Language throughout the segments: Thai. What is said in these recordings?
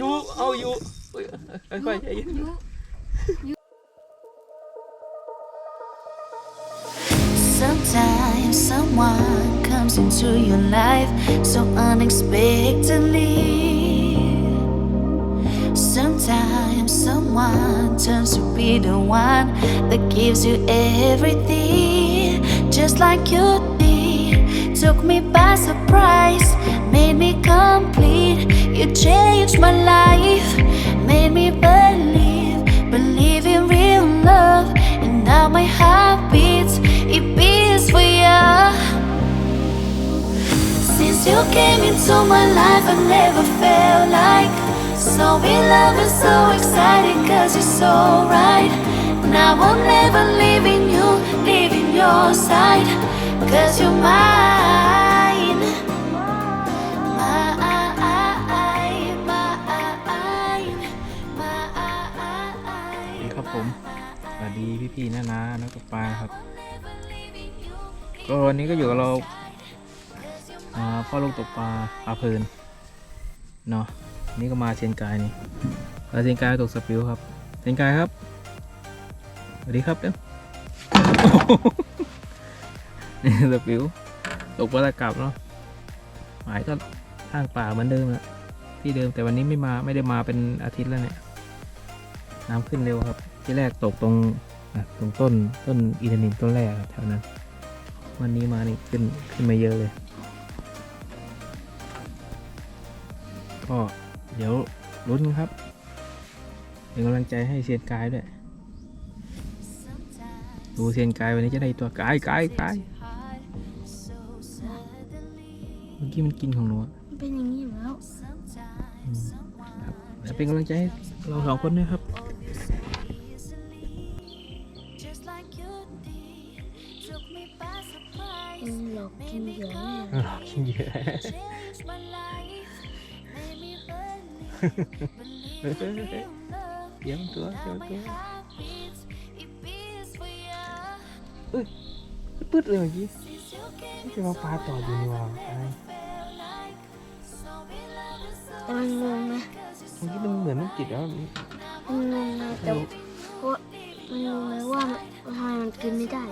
อยู่เอาอยู่เฮ้ยค่อยๆใจเย็น Sometimes someone comes into your life so unexpectedly. Sometimes someone turns to be the one that gives you everything, just like you did. Took me by surprise, made me complete. You changed my life, made me believe, believe in real love. And now my heart beats, it beats for you. Since you came into my life, I never felt like so in love and so excited, cause you're so right. Now I'm never leaving you, leaving your side, cause you're mine. พี่ๆน้านานักตกปลาครับก็วันนี้ก็อยู่กับเราอ่าพ่อลูกตกปลาปลาเพลินเนาะนี่ก็มาเชียนกายนี่ปลาเชียนกายตกสปิวครับเชียนกายครับสวัสดีครับเด้อนี่สปิวตกปลาตะกลับเนาะหมายก็ข้างป่าเหมือนเดิมแหละที่เดิมแต่วันนี้ไม่มาไม่ได้มาเป็นอาทิตย์แล้วเนี่ยน้ำขึ้นเร็วครับ ที่แรกตกตรง อะตรงต้นต้นอีเทนินต้นแรกครับแถวนั้น วันนี้มานี่ขึ้นขึ้นมาเยอะเลย ก็เดี๋ยวลุ้นครับเป็นกำลังใจให้เซียนกายด้วย ดูเซียนกายวันนี้จะได้ตัวกายกายกายเมื่อกี้มันกินของหนูอะเป็นอย่างนี้อยู่แล้วอืมครับแล้วเป็นกำลังใจให้เราสองคนด้วยครับ หลอกกินเหยื่อแน่อ้าวกินเยอะ Changed my life, made me believe, believe in real love. เตรียมตัวเตรีย Now ม my ตัว heart beats, it beats for you. ปึ๊ดเลยเมื่อกี้ Since you came ไม่ใช่ว่าปลาต่ออยู่นี่หว่าอะไร felt like so in love and so แต่มันงงนะเมื่อกี้มันเหมือนมันติดแล้วมันมันงงนะแต่เพราะมันงงเลยว่ามันทำไมมันกินไม่ได้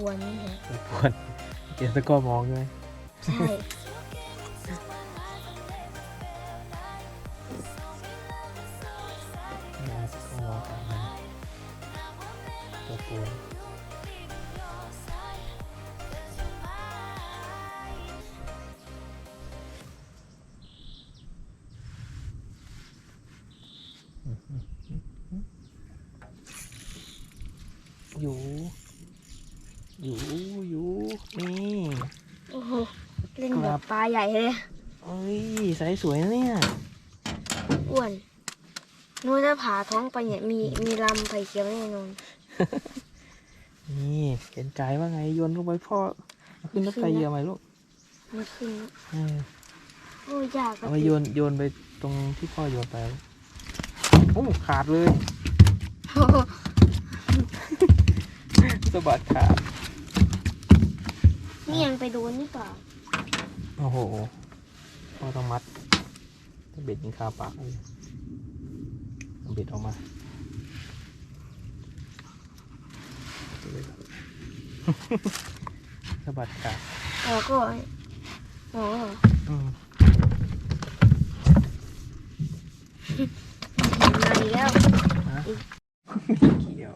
ตัวปวนนี่แหละตัวปวนเจสก็มองด้วยใช่นี่ก็มองกันนะตัวปวนอยู่ อยู่อยู่นี่โอ้โหเล่นแบบปลาใหญ่เลยเอ้ยไซส์สวยนะเนี่ยอ้วนนู้นถ้าผ่าท้องไปเนี่ยมีมีลำไผ่เขียวแน่นอนนี่เห็นไก่ว่าไงโยนลงไปพ่อเอาขึ้นรถไฟเหยื่อไหมลูกมันขึ้นเออโอ้ยากอะเอาไปโยนโยนไปตรงที่พ่อโยนไปโอ้ขาดเลยโอ้โหสะบัดขาด นี่ยังไปโดนนี่เปล่าโอ้โหพ่อต้องมัดถ้าเบ็ดยิงคาปากเลยเอาเบ็ดออกมาสะบัดขาดเออก็โอ้ อืม มาอีกแล้ว ฮะเกี่ยว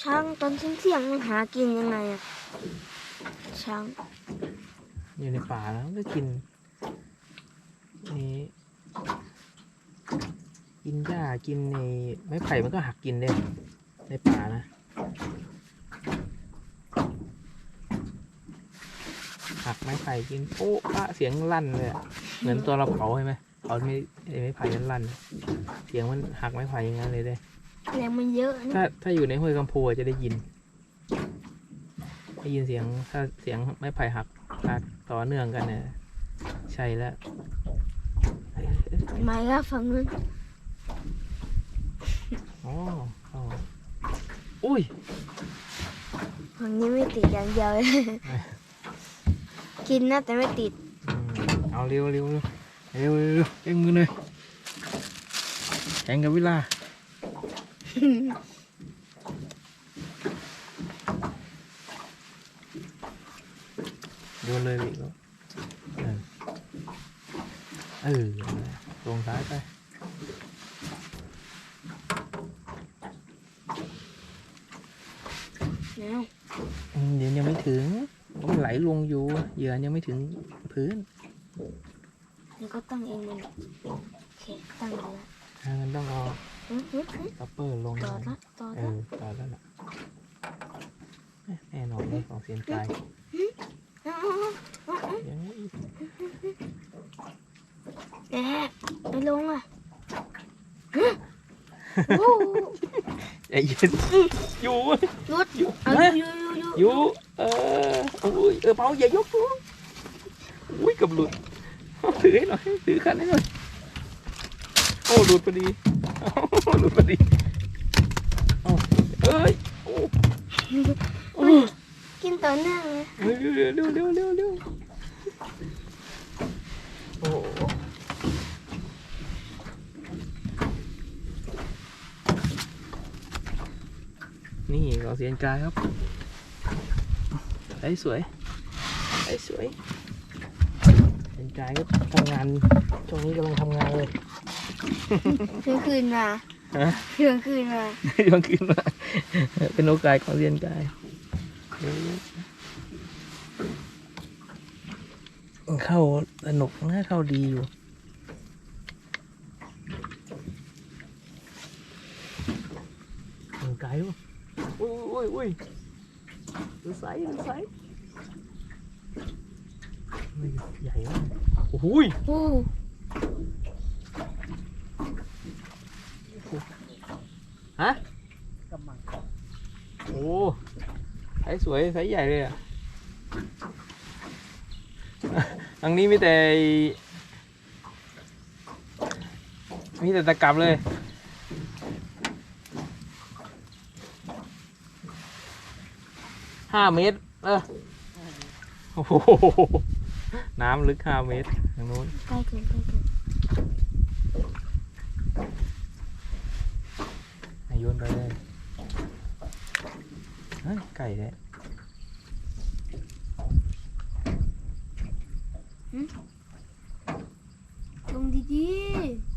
ช้าง ตอนเที่ยงๆมันหากินยังไงอะช้างอยู่ในป่าแล้วก็กินนี่กินหญ้ากินในไม้ไผ่มันก็หักกินได้ในป่านะหักไม้ไผ่กินโอ้ะเสียงลั่นเลยเหมือนตัวเราเผาใช่ไหมเผาไม่ไม้ไผ่มันลั่นเสียงมันหักไม้ไผ่อย่างนั้นเลยเด้ แรงมันเยอะนะถ้าถ้าอยู่ในห้วยกำพูอะจะได้ยิน ได้ยินเสียงถ้าเสียงไม้ไผ่หักหักต่อเนื่องกันเนี่ยใช่แล้วไม้ก็ฝั่งนู้นอ๋ออ๋ออุ้ยฝั่งนี้ไม่ติดอย่างเดียวเลยกินนะแต่ไม่ติดอืมเอาเร็วเร็วเร็วเร็วเร็วเร็วเร่งมือหน่อยแข่งกับเวลา โยนเลยอีกแล้วเออเออลงซ้ายไปนะอืมเดี๋ยวยังไม่ถึงมันไหลลงอยู่เหยื่อยังไม่ถึงพื้นนี่ก็ตั้งเองมันโอเคตั้งแล้วอ่ามันต้องเอาอื้อหือหือ คัปเปอร์ลงต่อละต่อเอละอต่อแล้วล่ะแน่นอนเลยของเสียนกายอ้าวอ้าวอ้าวยังไม่แหมไม่ลงอะโอ้โหใจเย็นอยู่เว้ย หยุดอยู่เอานะ อยู่อยู่อยู่อยู่เออโอ้ยเออเบาอย่ายกตัวอุ้ยเกับหลุดถือให้หน่อยถือคันให้หน่อยโอ้หลุดพอดี หลุดพอดีเอาเอ้ยโอ้โอ้กินต่อเนื่องเลยเร็วเร็วเร็วเร็วเร็วเร็วโอ้โหนี่เราเสียนกายครับไอ้สวยไอ้สวยเสียนกายก็ทำงานช่วงนี้กำลังทำงานเลย เที่ยงคืนมาฮะเที่ยงคืนมากลางคืนมาเป็นโอกาสของเรียนกายเข้าสนุกนะเข้าดีอยู่มันไกลวะอุ้ยอุ้ยอุ้ยดูไซส์ดูไซส์เฮ้ยใหญ่มากโอ้โหยโอ้ ฮะกำลังโอ้ไซส์สวยไซส์ใหญ่เลยอะทางนี้มีแต่ มีแต่ตะกับเลยห้าเมตร เออโอ้โหน้ำลึกห้าเมตรทางนู้นใกล้เกินใกล้เกิน โยนไปเลยเฮ้ยไก่แท้ลงดีๆ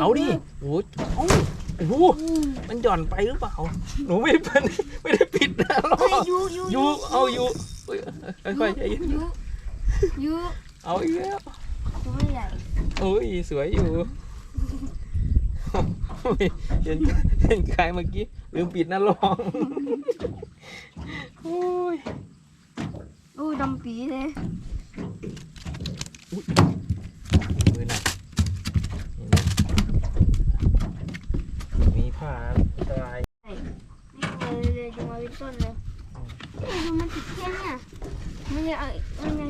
เอาดิโอ้โหเอาโอ้โหมันหย่อนไปหรือเปล่า หนูไม่ได้เป็นไม่ได้ปิดนะหรอเฮ้ยยูยูยูเอายูเฮ้ยค่อยๆใจเย็นยูยูเอาอีกแล้วตัวใหญ่โอ้ยสวยอยู่โอ้ย เห็นเห็นใครเมื่อกี้ลืมปิดนะลองโอ้ยโอ้ดำปีเลยมือหนักเห็นไหมมีผ้าอันตรายนี่เลยเลยดึงมาเป็นต้นเลยเอ้ยดูมันติดแค่เนี่ยมันยังเอามันยัง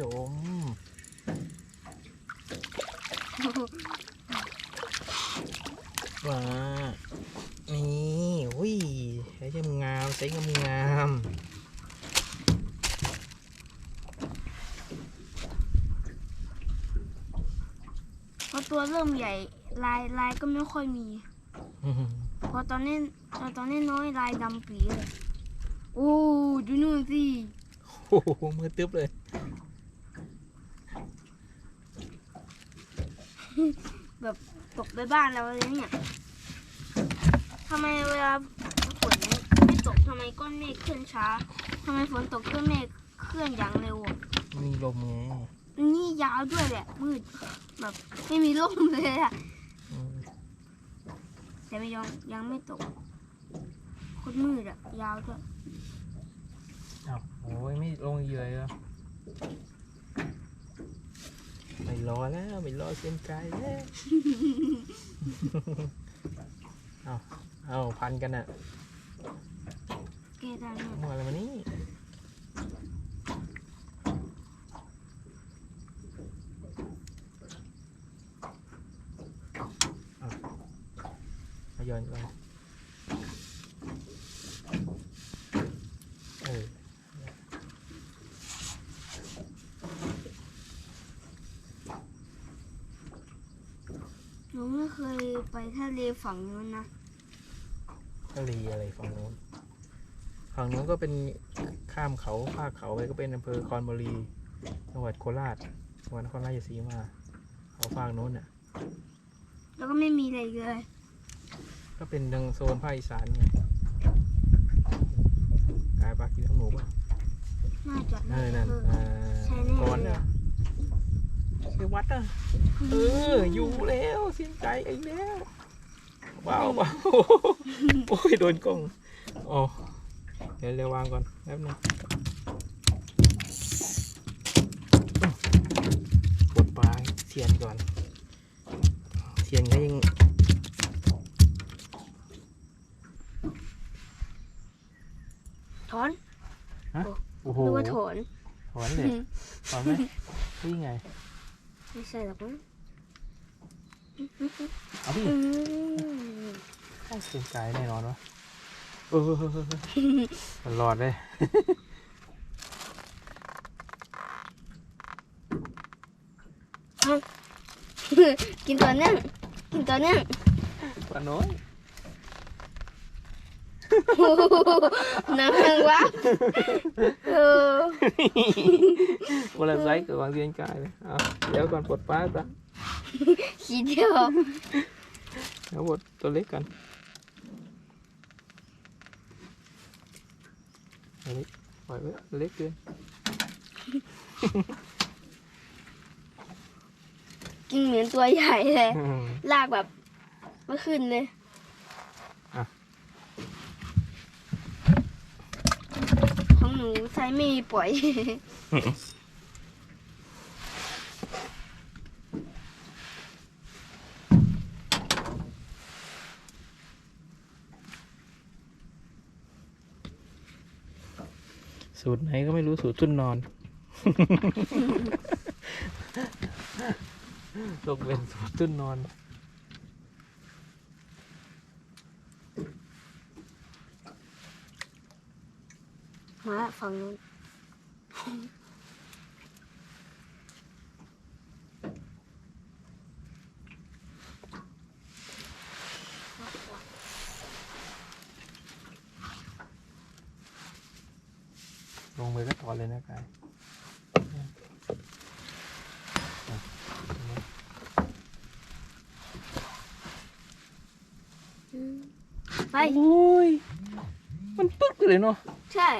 จมว้านี่อุ้ยใช้งงามใช้งามงามพอตัวเริ่มใหญ่ลายลายก็ไม่ค่อยมีอืมพอตอนนี้ตอนนี้น้อยลายดำปีเลย โอ้ดูนู่นสิ โอ้โหมือตึ๊บเลย แบบตกไปบ้านเราเลยเนี่ยทำไมเวลาฝนไม่ตกทำไมก้อนเมฆเคลื่อนช้าทำไมฝนตกก้อนเมฆเคลื่อนอย่างเร็วอะมีลมไงนี่ยาวด้วยแหละ มืดแบบไม่มีร่มเลยอะอืมแต่ไม่ยังยังไม่ตกโคตรมืดอะยาวด้วย อ้าวโอ้ยไม่ลงอีกเลยเหรอ ไม่รอแล้วไม่รอเส้นไกลแล้วเอาเอาพันกันอะเกดันอะมัวอะไรมานี่เอาเอาย้อนก่อนเออ หนูไม่เคย ไปทะเลฝั่งนู้นนะทะเลอะไรฝั่งนู้นฝั่งนู้นก็เป็นข้ามเขาภาคเขาไปก็เป็นอำเภอคอนบุรีจังหวัดโคราชจังหวัดนครราชสีมาเขาฝั่งนู้นน่ะ แล้วก็ไม่มีอะไรเลย ก็เป็นทางโซนภาคอีสานไงกายปลากินข้าวหมูป่ะน่าจะเออนั่นเอออ่าใช่แน่ก่อนเลยน่ะ อะคือวัดอะเอออยู่แล้วเสียงไก่ไอ้แล้วว้าวว้าวโอ้ยโดนกล้องอ๋อเดี๋ยวเร็ววางก่อนแป๊บนึงกดปลาเทียนก่อนเทียนก็ยังถอนโอ้โหดูว่าถอนถอนเลยถอนไหมนี่ไง ไม่ใช่หรอกมั้งเอาดิอืมต้องเสียงไก่แน่นอนวะเออมันรอดเลยกินตัวเนื่องกินตัวเนื่องปลาน้อยโอ้โห น้ำมันวะเออวันละไซส์กับวางเสียงไก่เลยเอาเดี๋ยวก่อนปลดปลาก่อนขีเดียวเดี๋ยวปลดตัวเล็กกันตัวเล็กปล่อยไว้ตัวเล็กเกินกินเหมือนตัวใหญ่เลยอืมลากแบบไม่ขึ้นเลย อะ ของ หนูใช้ไม่มีปล่อยสูตรไหนก็ไม่รู้สูตรทุ่นนอนตกเป็นสูตรทุ่นนอน มาละฝั่งนู้นลงมือก็ถอนเลยนะกายไป โอ้ย มันปึ๊กเลยเนาะ ใช่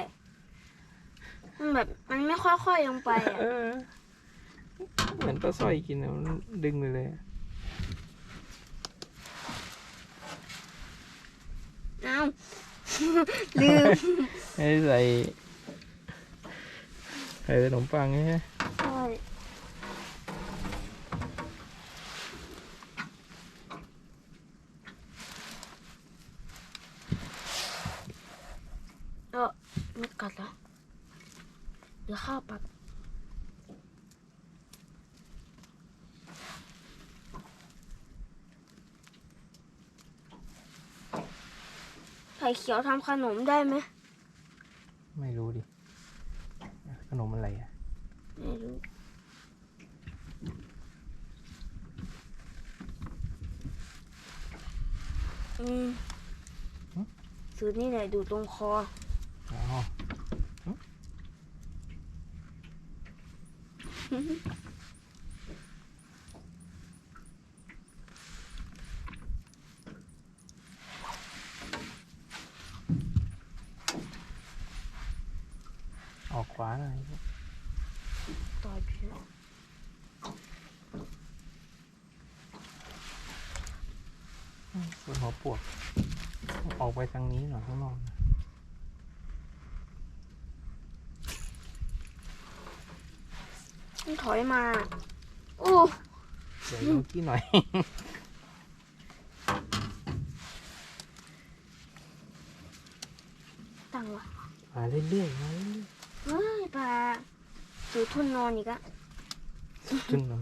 มันแบบมันไม่ค่อยๆลงไปอะเออ เหมือนปลาสร้อยกินอะมันดึงไปเลยอะเอ้า ลืม ให้ใส่ใส่ขนมปังใช่ไหม ใช่เออไม่กัดเหรอเดี๋ยวข้าวปัด เขียวทำขนมได้ไหมไม่รู้ดิ ขนมอะไรอะ ไม่รู้ อืมสูตรนี้แหละดูตรงคออ๋อออกขวาหน่อยต่อเชือกส่วนหัวปวก ออกไปทางนี้หน่อยข้างนอกนะต้องถอยมา โอ้เดี๋ยวดูที่หน่อยตั้งวะมาเรื่อยๆมาเรื่อยเฮ้ยปลาสูตร ทุ่นนอนอีกอะๆขึ้นมา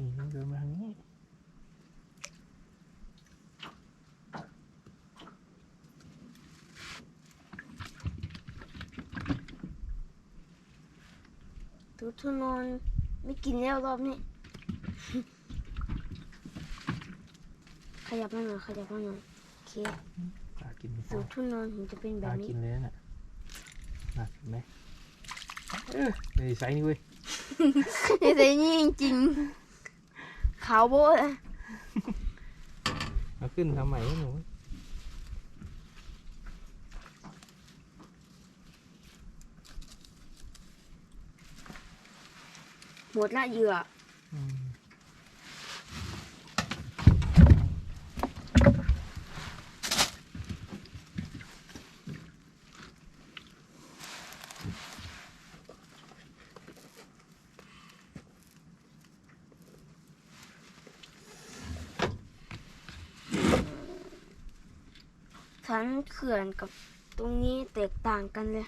นี่ เดินมาทางนี้สูตรทุ่นนอนไม่กินแล้วรอบนี้ ขยับมาหน่อยขยับมาหน่อยโอเคปลากินไม่สูได้ตรทุ่นนอนถึงจะเป็นแบปลาบนี้กินเลยน่ะน่ะเห็นไหมเออในไซส์นี่เว้ยแต่นี่จริงๆ ขาวโบ๊ะเลยมาขึ้นทำใหม่ให้หนูหมดละเหยื่ออืม เขื่อนกับตรงนี้แตกต่างกันเลย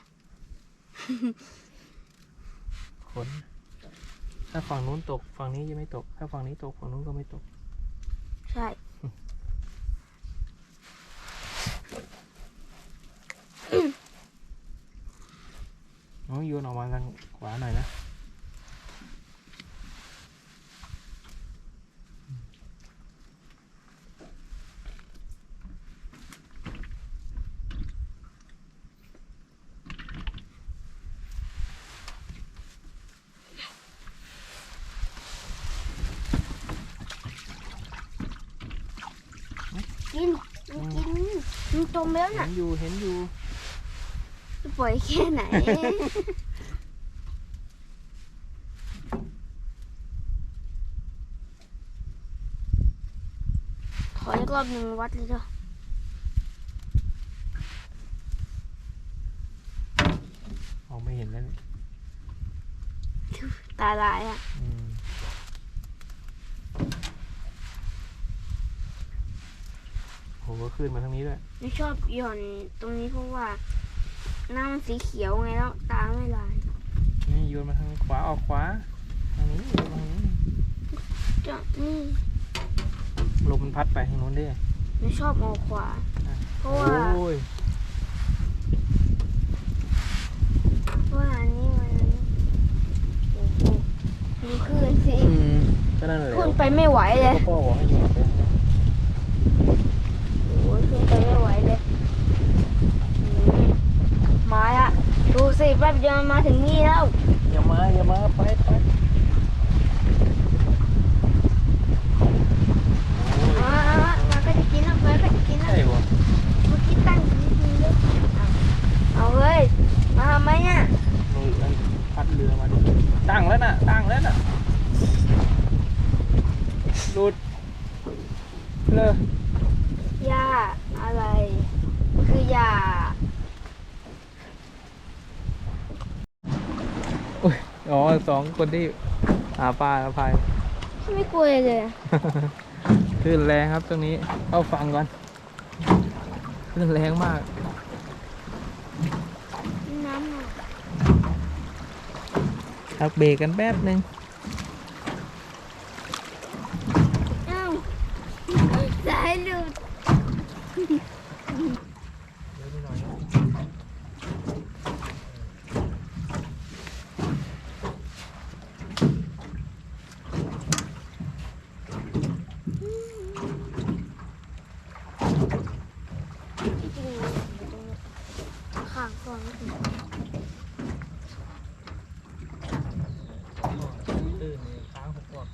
ขน ถ้าฝั่งนู้นตก ฝั่งนี้จะไม่ตก ถ้าฝั่งนี้ตก ฝั่งนู้นก็ไม่ตก ใช่ น้องโยนออกมาทางขวาหน่อยนะ กินมันกิน มันจมแล้วเห็น่ะนอยู่เห็นอยู่ จะปล่อยแค่ไหน ถอยอีกรอบหนึ่งวัดเลยเด้อมองไม่เห็นแล้วเนี่ยตาลายอะ อืมโหก็ขึ้นมาทางนี้ด้วยไม่ชอบหย่อนตรงนี้เพราะว่าน้ำมันสีเขียวไงแล้วตาไม่ลายนี่โยนมาทางขวาออกขวาทางนี้โยนมาทางนี้จะนี่ลมมันพัดไปทางนู้นด้วยไม่ชอบออกขวา เพราะโอว่า้ยเพราะว่าอันนี้มันโอ้โหดูคลื่นสิอืมก็นั่นแหละขึ้นไปไม่ไหวเลยพ่อบอกให้โยนไปโอ้ย ขึ้นไปไม่ไหวเลยอืมมาละดูสิแป๊บเดียวมันมาถึงนี่แล้ว อย่ามาอย่ามาไปไปมามามาก็จะกินแล้วมาก็จะกินแล้วใช่ปะเมื่อกี้ตั้งอยู่นิดนึงเลยเอาเอาเฮ้ยมาทำไมเนี่ยมือมันพัดเรือมาดิตั้งแล้วน่ะตั้งแล้วน่ะหลุดเลอ หญ้าอะไร คือหญ้าอุ้ยอ๋อสองคนที่หาปลาพาย ไม่กลัวเลยอะคลื่นแรงครับตรงนี้เข้าฟังก่อนคลื่นแรงมาก น้ำอะ พักเบรกกันแป๊บหนึ่ง อ้าวสายหลุด จริงๆมันอยู่ตรงนี้ ข้างก่อนก็คือตื่นค้างหกบอก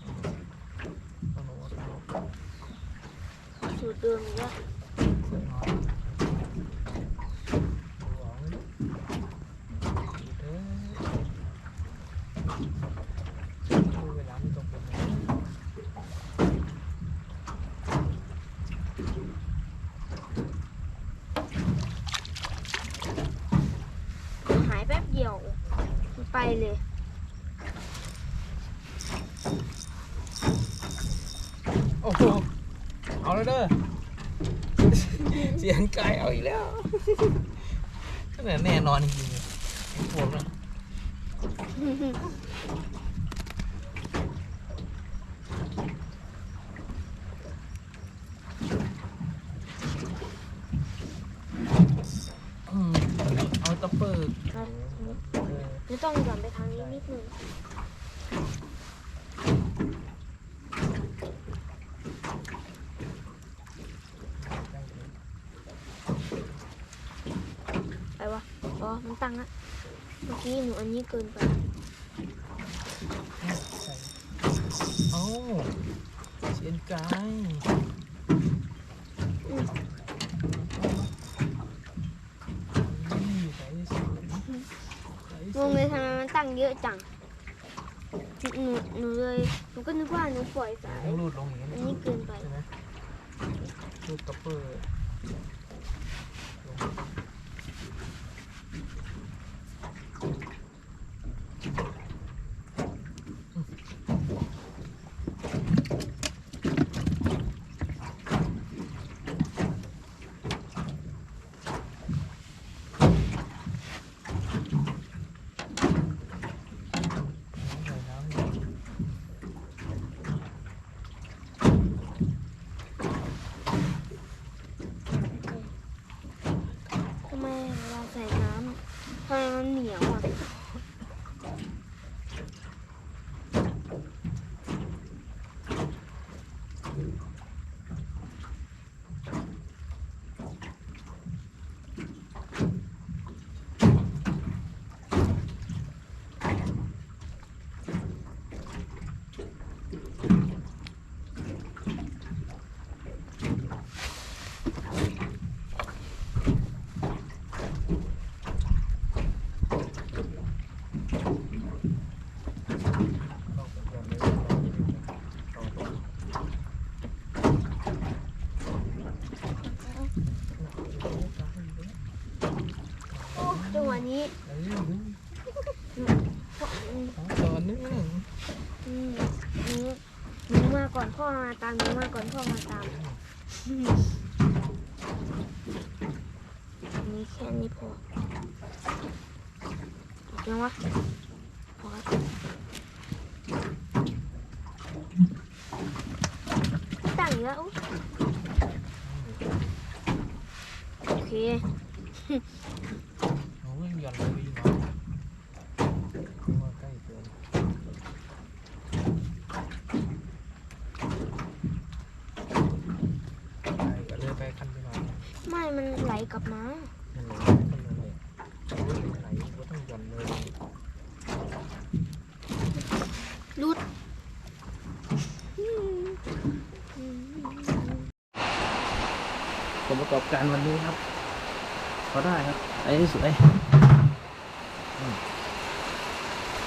สูตรเดิมอีกแล้วลาไม่ตรงกัน หายแป๊บเดียวมันไป เลยโอ้โหเอาแล้วเด้อ เสียงไก่เอาอีกแล้วขนาดแน่นอนจริงๆไอ้พวกนั้นอืมเอาตะเปิด ครับ เออ จะ ต้องหย่อนไปทางนี้นิดนึงไปวะอ๋อ มันตั้งละเมื่อกี้หนูอันนี้เกินไปเอ้าเสียงไก่อืมใส่สูงใส่ ง สู งเลยทำไมมันตั้งเยอะจัง หนู หนูเลย ห นูก็นึกว่าหนูปล่อยสาย ต้องรูดลงอย่างนี้ อันนะนี้เกินไป ใช่ไหมรูดตะเปอร์ลง ใส่น้ำหน่อย ทำไมเวลาใส่น้ำทำไมมันเหนียวอะ โอ้จังหวะนี้ เอ้ยดู พ่ออืม ตอนนึง อืมหนูหนูมาก่อนพ่อ มาตามมาก่อนพ่อมาตามอืมอันนี้แค่นี้พออีกยังวะพอแล้วตั้งอีกแล้วอุ๊ยโอเค โอ้ยหย่อนเลยดีเนาะว่าใกล้เกินไปก็เลยไปคันไปหน่อย ไม่ มันไหล กลับมามันไหลมันเลยไหลก็ต้องหย่อนเลยรุดผลประกอบการวันนี้ครับพอได้ครับ ไอ้สวยอืม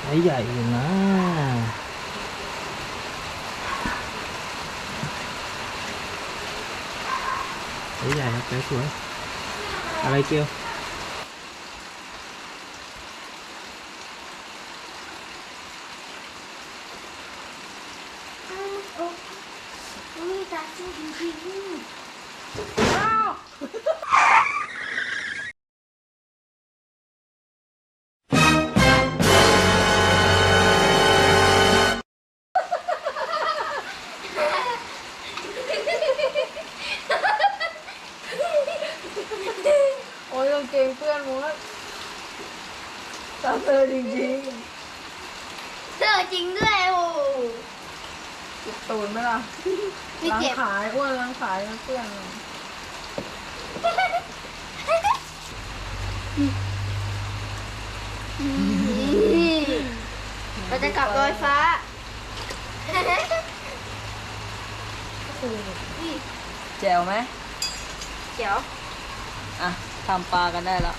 ไอ้ใหญ่อยู่นะใหญ่ครับสวยๆอะไรเกีย วอุ้ย กันได้แล้ว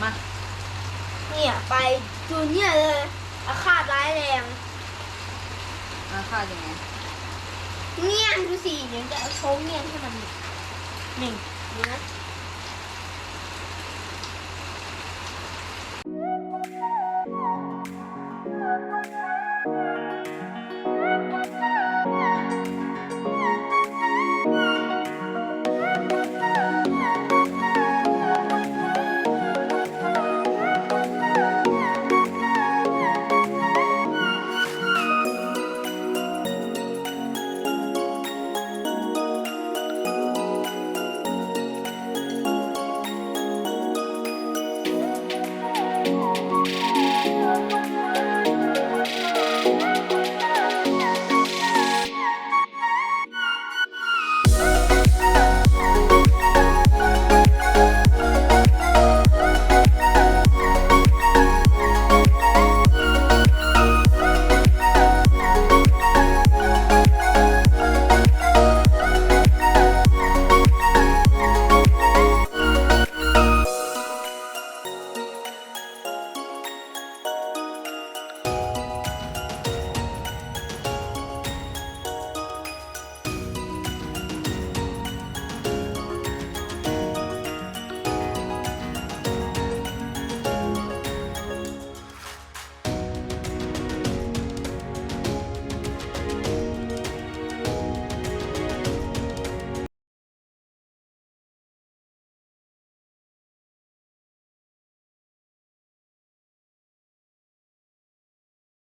มา เนี่ย ไปจูเนียร์เลยอาฆาตร้ายแรงอาค่ายังไงเงี้ยงดูสิเดี๋ยวจะเอาโค้งเงี้ยงให้มันหนึ่งดูนะ